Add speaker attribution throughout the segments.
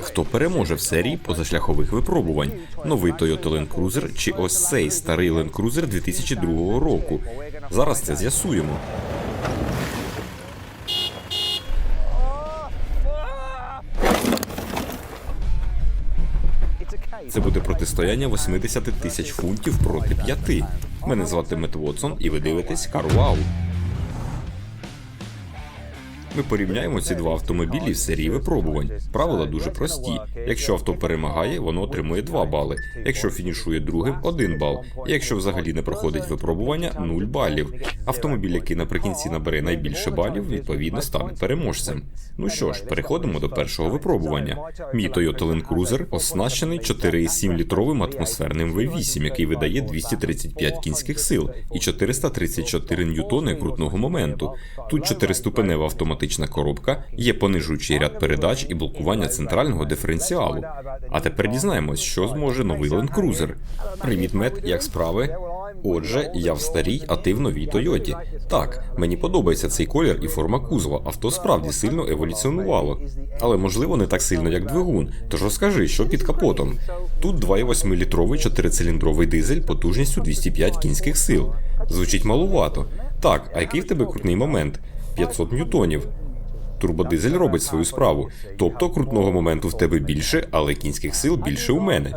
Speaker 1: Хто переможе в серії позашляхових випробувань? Новий Toyota Land Cruiser чи ось цей старий Land Cruiser 2002 року? Зараз це з'ясуємо. Це буде протистояння 80 тисяч фунтів проти п'яти. Мене звати Мет Вотсон, і ви дивитесь Карвау. Ми порівняємо ці два автомобілі в серії випробувань. Правила дуже прості. Якщо авто перемагає, воно отримує 2 бали. Якщо фінішує другим 1 бал. Якщо взагалі не проходить випробування 0 балів. Автомобіль, який наприкінці набере найбільше балів, відповідно стане переможцем. Ну що ж, переходимо до першого випробування. Мій Toyota Land Cruiser оснащений 4,7 літровим атмосферним V8, який видає 235 кінських сил і 434 ньютони крутного моменту. Тут чотириступенева автоматична коробка, є понижуючий ряд передач і блокування центрального диференціалу. А тепер дізнаємось, що зможе новий Land Cruiser. Привіт, Мет, як справи? Отже, я в старій, а ти в новій Тойоті. Так, мені подобається цей колір і форма кузова. Авто справді сильно еволюціонувало. Але можливо не так сильно, як двигун. Тож розкажи, що під капотом. Тут 2,8-літровий чотирициліндровий дизель потужністю 205 кінських сил. Звучить малувато. Так, а який в тебе крутний момент? 500 ньютонів. Турбодизель робить свою справу. Тобто крутного моменту в тебе більше, але кінських сил більше у мене.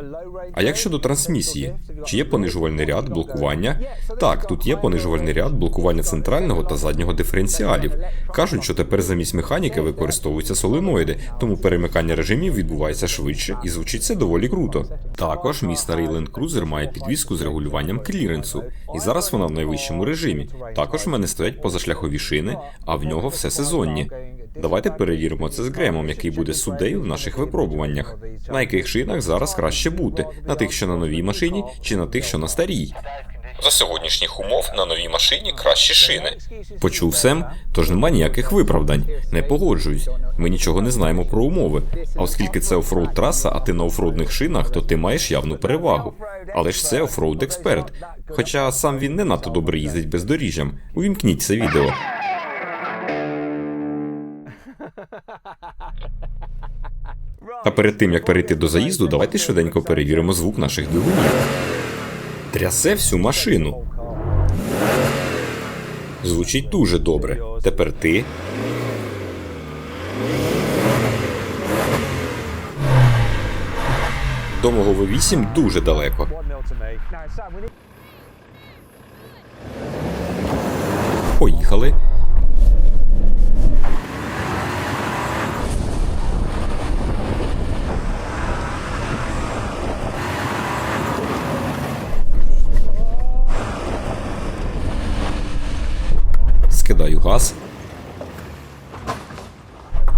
Speaker 1: А як щодо трансмісії? Чи є понижувальний ряд, блокування? Так, тут є понижувальний ряд, блокування центрального та заднього диференціалів. Кажуть, що тепер замість механіки використовуються соленоїди, тому перемикання режимів відбувається швидше і звучить це доволі круто. Також мій старий Land Cruiser має підвіску з регулюванням кліренсу, і зараз вона в найвищому режимі. Також в мене стоять позашляхові шини, а в нього все сезонні. Давайте перевіримо це з Гремом, який буде суддею в наших випробуваннях. На яких шинах зараз краще бути? На тих, що на новій машині, чи на тих, що на старій? За сьогоднішніх умов на новій машині кращі шини. Почув Сем, тож нема ніяких виправдань. Не погоджуюсь. Ми нічого не знаємо про умови. А оскільки це офроуд траса, а ти на офроудних шинах, то ти маєш явну перевагу. Але ж це офроуд експерт. Хоча сам він не надто добре їздить бездоріжжям. Увімкніть це відео. А перед тим як перейти до заїзду, давайте швиденько перевіримо звук наших двигунів. Трясе всю машину. Звучить дуже добре. Тепер ти. До мого V8 дуже далеко. Поїхали. Скидаю газ.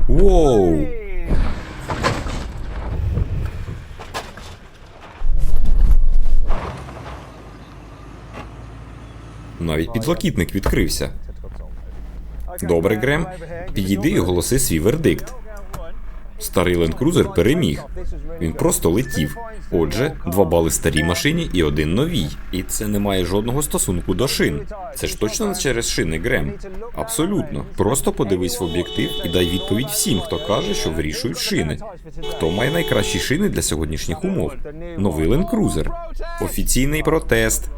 Speaker 1: Воу! Навіть підлокітник відкрився. Добре, Грем. Підійди і оголоси свій вердикт. Старий Land Cruiser переміг. Він просто летів. Отже, два бали старій машині і один новій. І це не має жодного стосунку до шин. Це ж точно не через шини, Грем. Абсолютно. Просто подивись в об'єктив і дай відповідь всім, хто каже, що вирішують шини. Хто має найкращі шини для сьогоднішніх умов? Новий Land Cruiser. Офіційний протест.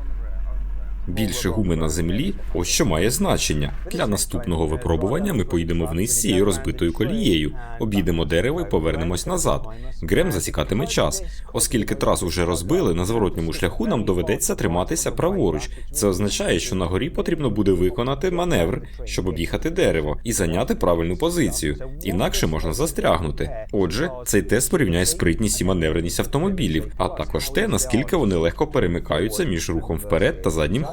Speaker 1: Більше гуми на землі, ось що має значення. Для наступного випробування ми поїдемо вниз цією розбитою колією, обійдемо дерево і повернемось назад. Грем засікатиме час. Оскільки трасу вже розбили, на зворотньому шляху нам доведеться триматися праворуч. Це означає, що на горі потрібно буде виконати маневр, щоб об'їхати дерево і зайняти правильну позицію. Інакше можна застрягнути. Отже, цей тест порівняє спритність і маневреність автомобілів, а також те, наскільки вони легко перемикаються між рухом вперед та заднім.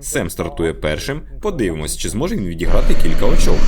Speaker 1: Сем стартує першим. Подивимось, чи зможе він відіграти кілька очок.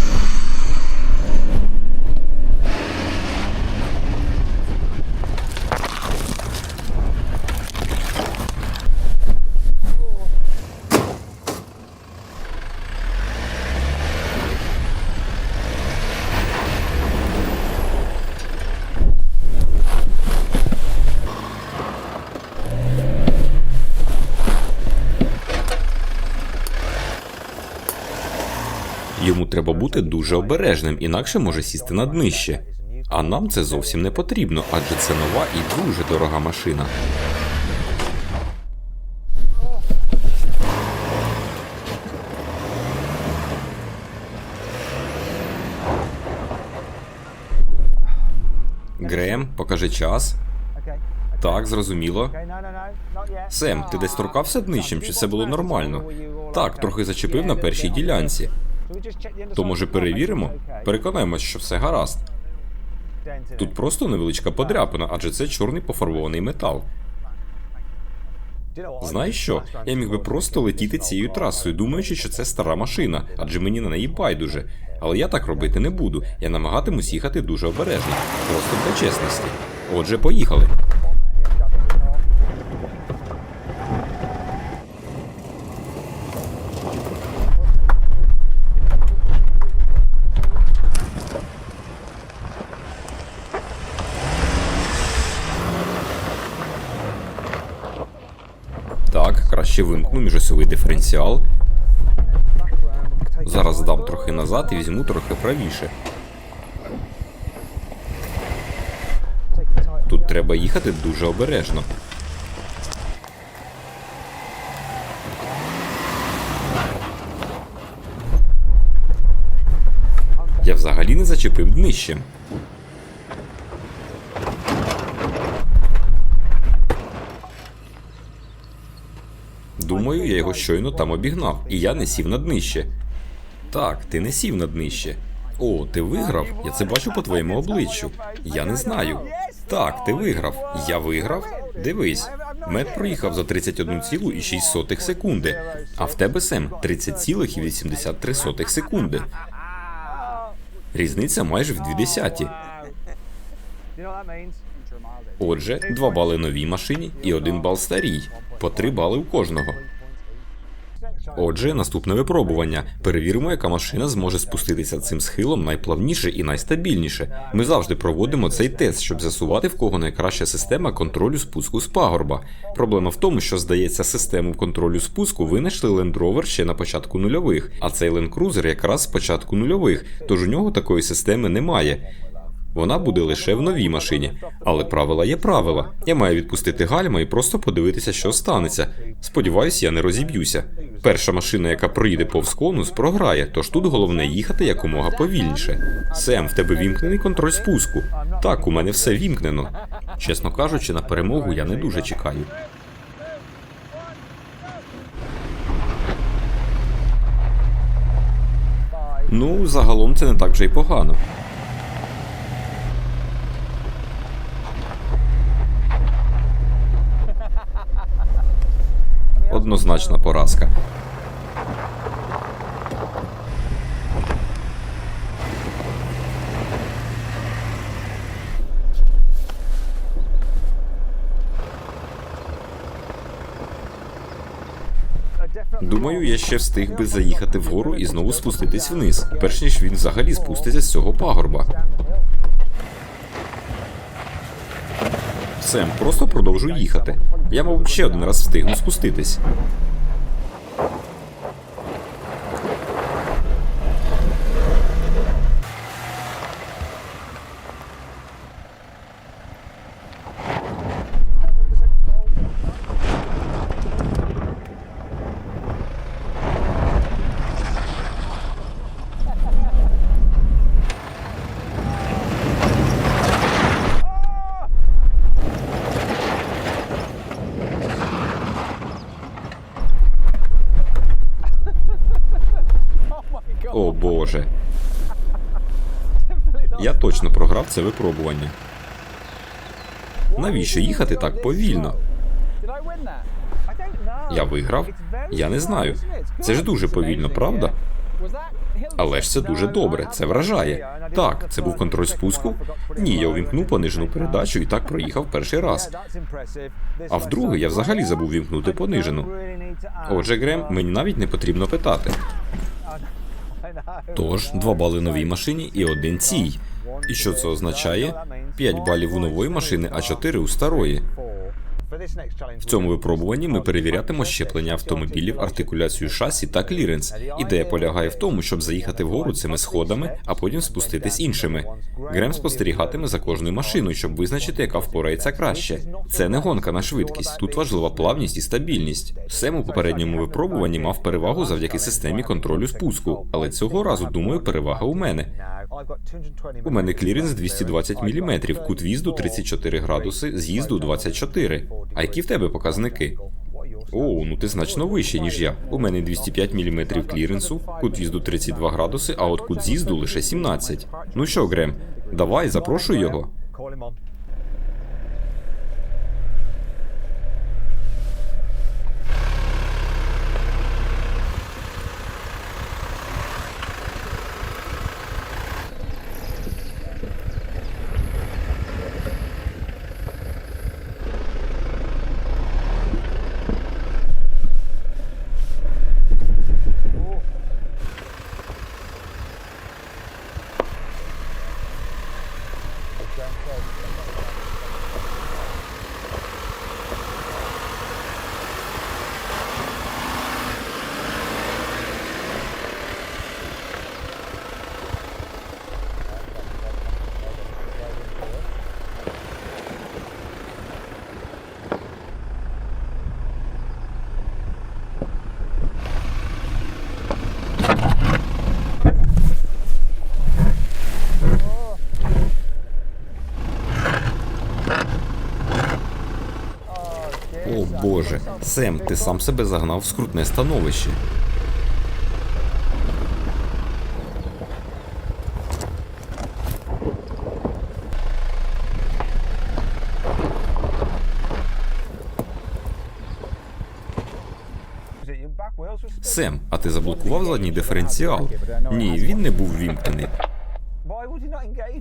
Speaker 1: Йому треба бути дуже обережним, інакше може сісти на днище. А нам це зовсім не потрібно, адже це нова і дуже дорога машина. Грем, покажи час. Так, зрозуміло. Сем, ти десь торкався днищем, чи це було нормально? Так, трохи зачепив на першій ділянці. То може перевіримо? Переконаємось, що все гаразд. Тут просто невеличка подряпина, адже це чорний пофарбований метал. Знаєш що? Я міг би просто летіти цією трасою, думаючи, що це стара машина, адже мені на неї байдуже. Але я так робити не буду. Я намагатимусь їхати дуже обережно, просто для чесності. Отже, поїхали. Краще вимкну міжосьовий диференціал. Зараз здам трохи назад і візьму трохи правіше. Тут треба їхати дуже обережно. Я взагалі не зачепив днищем. Думаю, я його щойно там обігнав, і я не сів на днище. Так, ти не сів на днище. О, ти виграв? Я це бачу по твоєму обличчю. Я не знаю. Так, ти виграв. Я виграв? Дивись. Мед проїхав за 31,6 секунди, а в тебе Сем 30,83 секунди. Різниця майже в дві десяті. Отже, два бали новій машині і один бал старій. По три бали у кожного. Отже, наступне випробування. Перевіримо, яка машина зможе спуститися цим схилом найплавніше і найстабільніше. Ми завжди проводимо цей тест, щоб з'ясувати, в кого найкраща система контролю спуску з пагорба. Проблема в тому, що здається, систему контролю спуску винайшли Land Rover ще на початку нульових, а цей Land Cruiser якраз з початку нульових, тож у нього такої системи немає. Вона буде лише в новій машині, але правила є правила. Я маю відпустити гальма і просто подивитися, що станеться. Сподіваюсь, я не розіб'юся. Перша машина, яка проїде повз конус, програє, тож тут головне їхати якомога повільніше. Сем, в тебе вімкнений контроль спуску. Так, у мене все вімкнено. Чесно кажучи, на перемогу я не дуже чекаю. Ну, загалом це не так вже й погано. Однозначна поразка. Думаю, я ще встиг би заїхати вгору і знову спуститись вниз, перш ніж він взагалі спуститься з цього пагорба. Сем, просто продовжуй їхати. Я, мабуть, ще один раз встигну спуститись. О боже. Я програв це випробування. Навіщо їхати так повільно? Я виграв? Я не знаю. Це ж дуже повільно, правда? Але ж це дуже добре, це вражає. Так, це був контроль спуску. Ні, я увімкнув понижену передачу і так проїхав перший раз. А вдруге я взагалі забув вімкнути понижену. Отже, Грем, мені навіть не потрібно питати. Тож, два бали новій машині і один цій. І що це означає? 5 балів у нової машини, а 4 у старої. В цьому випробуванні ми перевірятимо щеплення автомобілів, артикуляцію шасі та кліренс. Ідея полягає в тому, щоб заїхати вгору цими сходами, а потім спуститись іншими. Грем спостерігатиме за кожною машиною, щоб визначити, яка впорається краще. Це не гонка на швидкість. Тут важлива плавність і стабільність. Сем у попередньому випробуванні мав перевагу завдяки системі контролю спуску, але цього разу думаю, перевага у мене. У мене кліренс 220 мм, кут в'їзду 34 градуси, з'їзду 24. А які в тебе показники? О, ну ти значно вищий, ніж я. У мене 205 мм кліренсу, кут в'їзду 32 градуси, а от кут з'їзду лише 17. Ну що, Грем, давай, запрошуй його. О боже, Сем, ти сам себе загнав в скрутне становище. Сем, а ти заблокував задній диференціал? Ні, він не був вімкнений.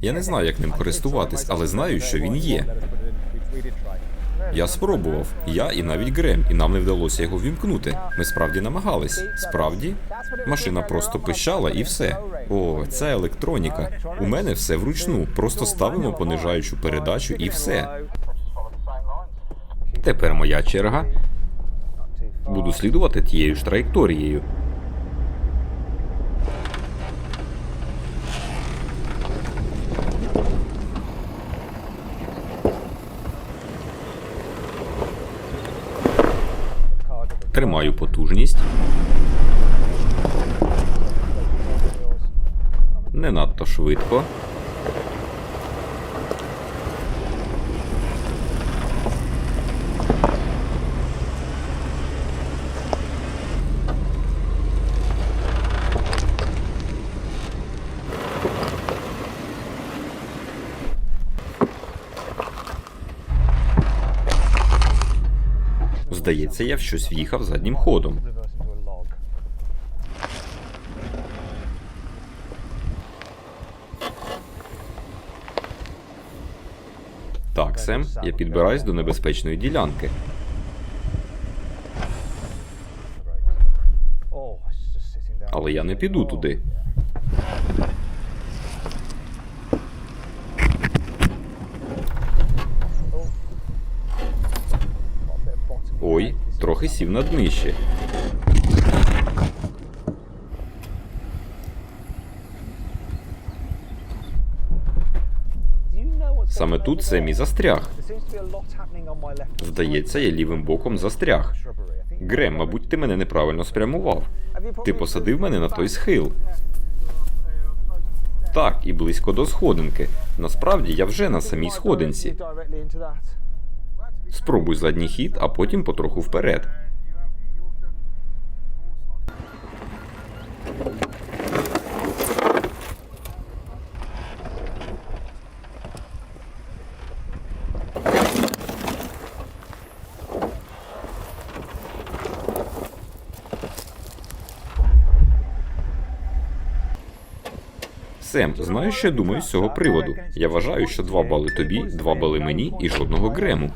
Speaker 1: Я не знаю, як ним користуватись, але знаю, що він є. Я спробував, я і навіть Грем, і нам не вдалося його вімкнути. Ми справді намагались. Справді, машина просто пищала і все. О, це електроніка. У мене все вручну. Просто ставимо понижаючу передачу і все. Тепер моя черга. Буду слідувати тією ж траєкторією. Тримаю потужність. Не надто швидко. Здається, я в щось в'їхав заднім ходом. Так, Сем, я підбираюсь до небезпечної ділянки. Але я не піду туди. Трохи сів на днище. Саме тут Семі застряг. Здається, я лівим боком застряг. Грем, мабуть, ти мене неправильно спрямував. Ти посадив мене на той схил. Так, і близько до сходинки. Насправді я вже на самій сходинці. Спробуй задній хід, а потім потроху вперед. Сем, знаєш, що я думаю з цього приводу? Я вважаю, що два бали тобі, два бали мені і жодного грему.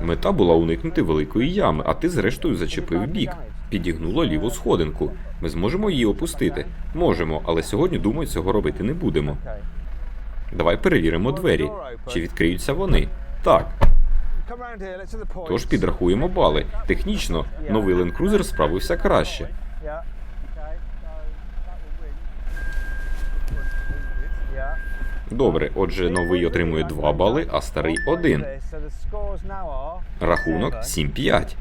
Speaker 1: Мета була уникнути великої ями, а ти зрештою зачепив бік. Підігнуло ліву сходинку. Ми зможемо її опустити. Можемо, але сьогодні, думаю, цього робити не будемо. Давай перевіримо двері. Чи відкриються вони? Так. Тож підрахуємо бали. Технічно, новий Land Cruiser справився краще. Добре, отже, новий отримує 2 бали, а старий 1. Рахунок 7-5.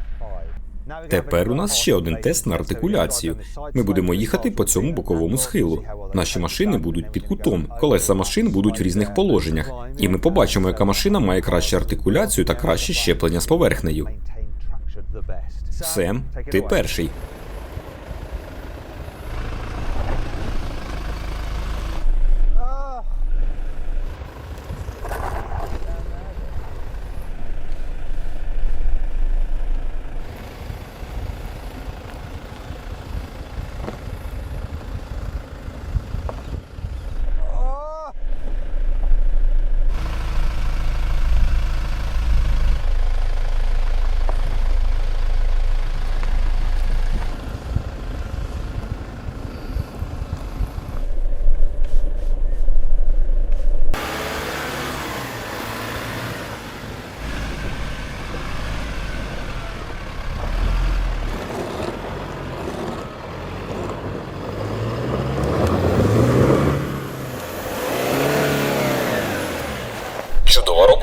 Speaker 2: Тепер у нас ще один тест на артикуляцію. Ми будемо їхати по цьому боковому схилу. Наші машини будуть під кутом, колеса машин будуть в різних положеннях, і ми побачимо, яка машина має кращу артикуляцію та краще щеплення з поверхнею. Сем, ти перший.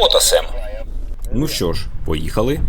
Speaker 2: Робота, Сем. Ну що ж, поїхали.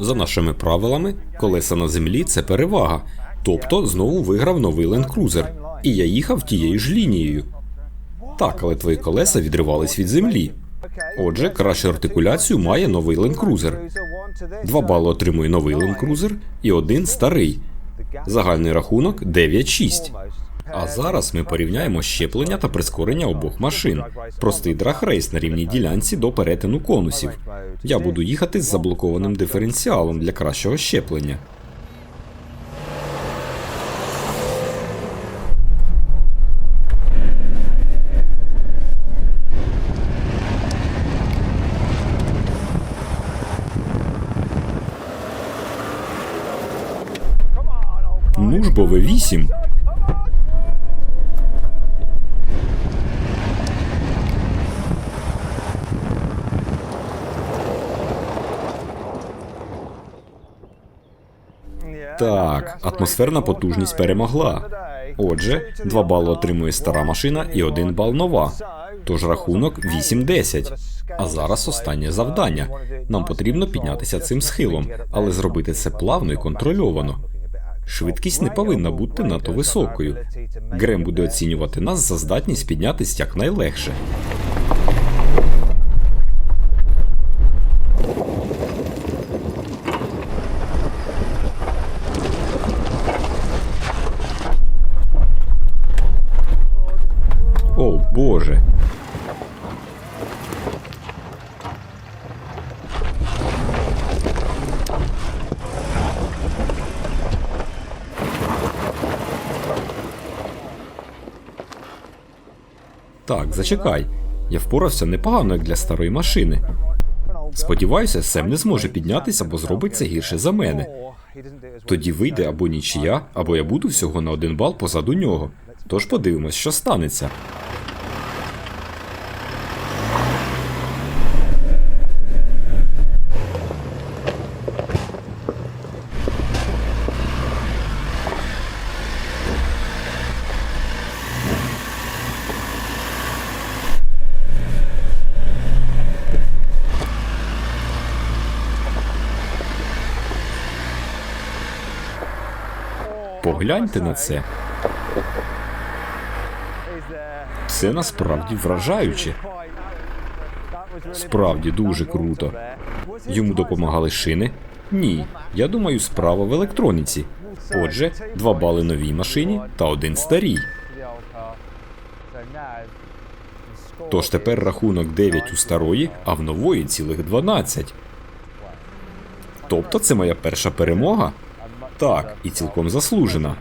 Speaker 2: За нашими правилами, колеса на землі це перевага. Тобто знову виграв новий Land Cruiser. І я їхав тією ж лінією. Так, але твої колеса відривались від землі. Отже, кращу артикуляцію має новий Land Cruiser. Два бали отримує новий Land Cruiser і один старий. Загальний рахунок 9-6. А зараз ми порівняємо щеплення та прискорення обох машин. Простий драгрейс на рівній ділянці до перетину конусів. Я буду їхати з заблокованим диференціалом для кращого щеплення. Нужбове ж 8. Так, атмосферна потужність перемогла. Отже, 2 бали отримує стара машина і 1 бал нова. Тож рахунок 8-10. А зараз останнє завдання. Нам потрібно піднятися цим схилом, але зробити це плавно і контрольовано. Швидкість не повинна бути надто високою. Грем буде оцінювати нас за здатність піднятися якнайлегше. О, Боже. Так, зачекай. Я впорався непогано як для старої машини. Сподіваюся, Сем не зможе піднятися, бо зробить це гірше за мене. Тоді вийде або нічия, або я буду всього на один бал позаду нього. Тож подивимось, що станеться. Погляньте на це. Це насправді вражаюче. Справді дуже круто. Йому допомагали шини? Ні. Я думаю, справа в електроніці. Отже, два бали новій машині та один старій. Тож тепер рахунок 9 у старої, а в нової цілих 12. Тобто це моя перша перемога? Так, і цілком заслужена.